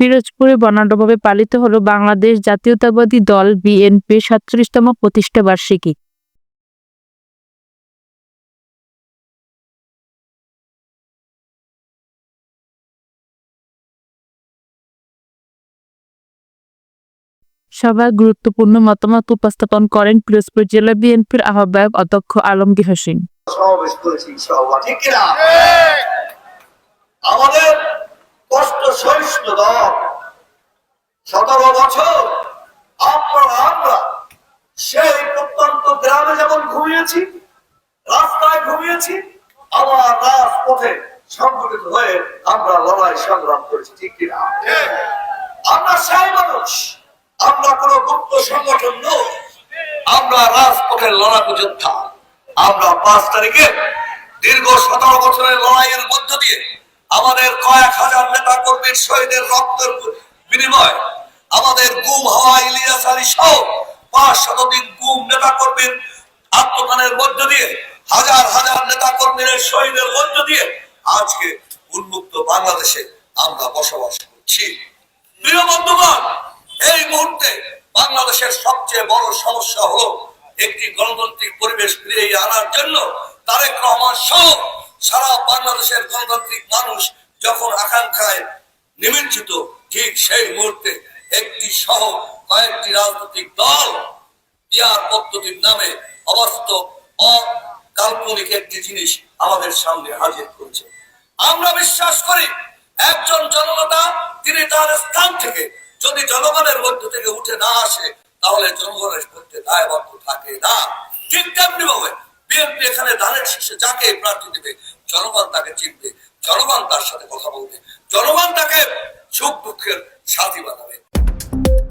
পিরোজপুরে বর্ণাঢ্যভাবে পালিত হলো বাংলাদেশ জাতীয়তাবাদী দল বিএনপির সাতত্রিশতম প্রতিষ্ঠা বার্ষিকী। সভায় গুরুত্বপূর্ণ মতামত উপস্থাপন করেন পিরোজপুর জেলা বিএনপির আহ্বায়ক অধ্যক্ষ আলমগীর হোসেন। আমাদের কষ্ট সহিষ্ণু দল সতেরো বছর আপনারা আমরা সেই প্রত্যন্ত গ্রামে যেমন ঘুমিয়েছি, রাস্তায় ঘুমিয়েছি, আবার রাজপথে সংগঠিত হয়ে আমরা লড়াই সংগ্রাম করেছি, ঠিক কিনা? আমরা সেই মানুষ, আমরা কোন গুপ্ত সংগঠন নই, আমরা রাজপথের লড়াকু যোদ্ধা। আমরা পাঁচ তারিখে দীর্ঘ সতেরো বছরের লড়াইয়ের মধ্য দিয়ে আমাদের কয়েক হাজার নেতা কর্মীর শহীদের রক্তের বিনিময় আমাদের গুম হওয়া ইলিয়াস আলী সহ পাঁচ শতদিন গুম নেতা কর্মীর আত্মদানের মধ্য দিয়ে, হাজার হাজার নেতা কর্মীর শহীদের মধ্য দিয়ে আজকে উন্মুক্ত বাংলাদেশে আমরা বসবাস করছি। প্রিয় বন্ধুগণ, এই মুহূর্তে বাংলাদেশের সবচেয়ে বড় সমস্যা হলো একটি গণতান্ত্রিক পরিবেশ ফিরিয়ে আনার জন্য তারেক রহমান সহ সারা বাংলাদেশের গণতান্ত্রিক মানুষ যখন আকাঙ্ক্ষায় নিমজ্জিত, ঠিক সেই মুহূর্তে একটি সহ কয়েকটি রাজনৈতিক দল ইয়ার পদ্ধতির নামে অবাস্তব অকাল্পনিক একটি জিনিস আমাদের সামনে হাজির করেছে। আমরা বিশ্বাস করি একজন জননেতা, তিনি তার স্থান থেকে যদি জনগণের মধ্য থেকে উঠে না আসে, তাহলে জনগণের মধ্যে দায়বদ্ধ থাকে না। ঠিক তেমনি ভাবে বিএনপি এখানে ধানের শীর্ষে যাকে প্রার্থী দেবে, জনগণ তাকে চিনবে, জনগণ তার সাথে কথা বলবে, জনগণ তাকে সুখ দুঃখের সাথী বানাবে। thank you